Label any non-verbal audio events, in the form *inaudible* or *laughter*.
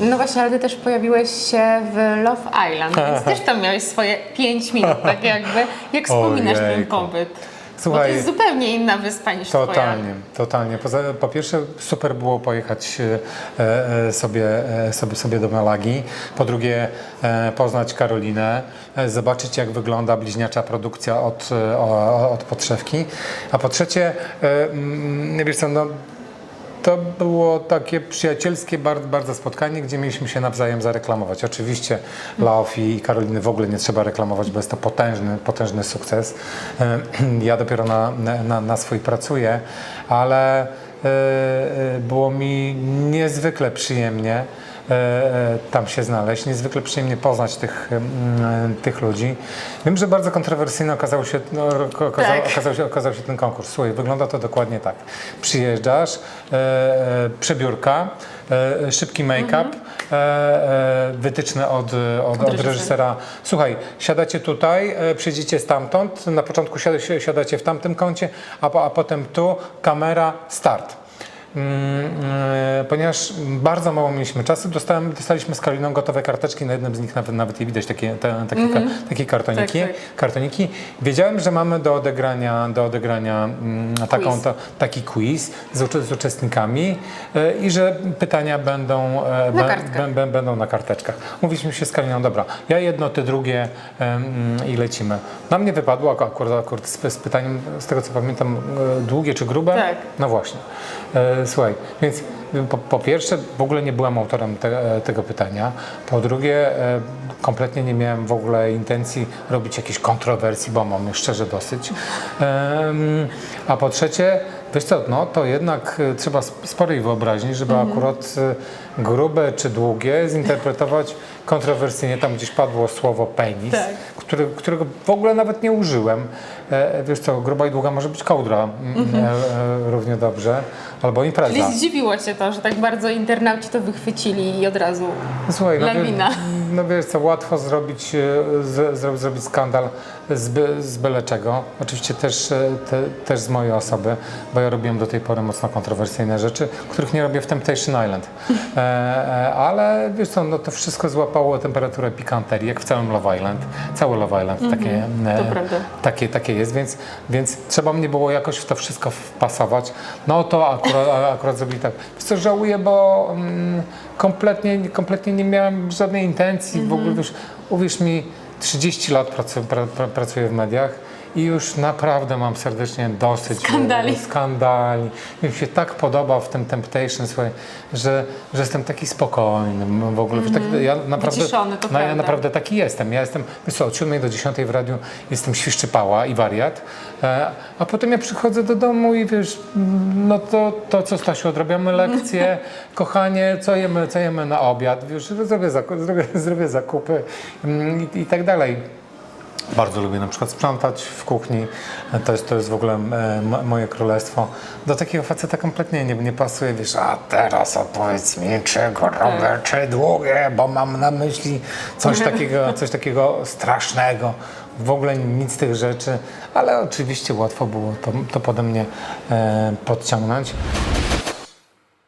No właśnie, ale ty też pojawiłeś się w Love Island, więc *laughs* też tam miałeś swoje 5 minut, tak jakby. Jak wspominasz ten pobyt? Bo to Słuchaj, jest zupełnie inna wyspa niż twoja. Totalnie, totalnie. Poza, po pierwsze super było pojechać e, e, sobie, e, sobie, sobie do Malagi. Po drugie e, poznać Karolinę, e, zobaczyć jak wygląda bliźniacza produkcja od, e, o, od podszewki. A po trzecie, e, mm, wiesz co, no, to było takie przyjacielskie bardzo, spotkanie, gdzie mieliśmy się nawzajem zareklamować. Oczywiście Lauf i Karoliny w ogóle nie trzeba reklamować, bo jest to potężny, potężny sukces. E, *clears throat* Ja dopiero na, na, na swój pracuję, ale e, e, było mi niezwykle przyjemnie tam się znaleźć, niezwykle przyjemnie poznać tych, mm, tych ludzi. Wiem, że bardzo kontrowersyjny okazał się, no, okazał, Tak. okazał, się, okazał się ten konkurs. Słuchaj, wygląda to dokładnie tak. Przyjeżdżasz, e, e, przebiórka, e, szybki make-up, e, e, wytyczne od, od, od reżysera. Słuchaj, siadacie tutaj, e, przyjdziecie stamtąd, na początku siadacie, siadacie w tamtym kącie, a, po, a potem tu, kamera, start. Mm, e, Ponieważ bardzo mało mieliśmy czasu, dostałem, dostaliśmy z Karoliną gotowe karteczki, na jednym z nich nawet, nawet je widać, takie, te, takie, ka- takie kartoniki, Tak, tak. kartoniki. Wiedziałem, że mamy do odegrania, do odegrania mm, taką, Quiz. to, taki quiz z, z uczestnikami e, i że pytania będą, e, Na bę- bę- będą na karteczkach. Mówiliśmy się z Karoliną, dobra, ja jedno, ty drugie i lecimy. Na mnie wypadło ak- akurat, akurat z, z pytaniem, z tego co pamiętam, długie czy grube? Tak. No właśnie. Słuchaj, więc po, po pierwsze w ogóle nie byłem autorem te, e, tego pytania. Po drugie e, kompletnie nie miałem w ogóle intencji robić jakiejś kontrowersji, bo mam ich szczerze dosyć. A po trzecie, wiesz co, no to jednak e, trzeba sp- sporej wyobraźni, żeby akurat e, grube czy długie zinterpretować kontrowersyjnie. Tam gdzieś padło słowo penis, Tak. który, którego w ogóle nawet nie użyłem. E, wiesz co, gruba i długa może być kołdra mm, e, równie dobrze, albo impreza. Czyli zdziwiło cię to, że tak bardzo internauci to wychwycili i od razu Słuchaj, no, wie- lawina. no wiesz co, łatwo zrobić, e, z, zro, zrobić skandal z, z byle czego. Oczywiście też, te, też z mojej osoby, bo ja robiłem do tej pory mocno kontrowersyjne rzeczy, których nie robię w Temptation Island. *laughs* E, e, ale wiesz co, no to wszystko złapało temperaturę pikanterii, jak w całym Love Island. Cały Love Island takie, e, Mhm, takie, takie jest, więc, więc trzeba mnie było jakoś w to wszystko wpasować. No to akurat, akurat zrobili tak. Wiesz co, żałuję, bo mm, kompletnie, kompletnie nie miałem żadnej intencji. W Mhm. ogóle już, uwierz mi, 30 lat pracuję, pra, pra, pracuję w mediach i już naprawdę mam serdecznie dosyć Skandali. skandali. Mi się tak podoba w tym Temptation, słuchaj, że, że jestem taki spokojny w ogóle. że Tak, ja naprawdę, Mhm. Wyciszony, to no, ja naprawdę taki jestem. Ja jestem, wiesz co, od 7 do 10 w radiu jestem świszczypała i wariat, e, a potem ja przychodzę do domu i wiesz, mm, no to, to co Stasiu, odrabiamy lekcje, *laughs* kochanie, co jemy, co jemy na obiad, wiesz, zrobię, zaku- zrobię, zrobię zakupy mm, i, i tak dalej. Bardzo lubię na przykład sprzątać w kuchni. To jest, to jest w ogóle e, moje królestwo. Do takiego faceta kompletnie nie, nie pasuje, wiesz, a teraz opowiedz mi, czy grube, czy długie, bo mam na myśli coś *laughs* takiego, coś takiego strasznego. W ogóle nic z tych rzeczy, ale oczywiście łatwo było to, to pode mnie e, podciągnąć.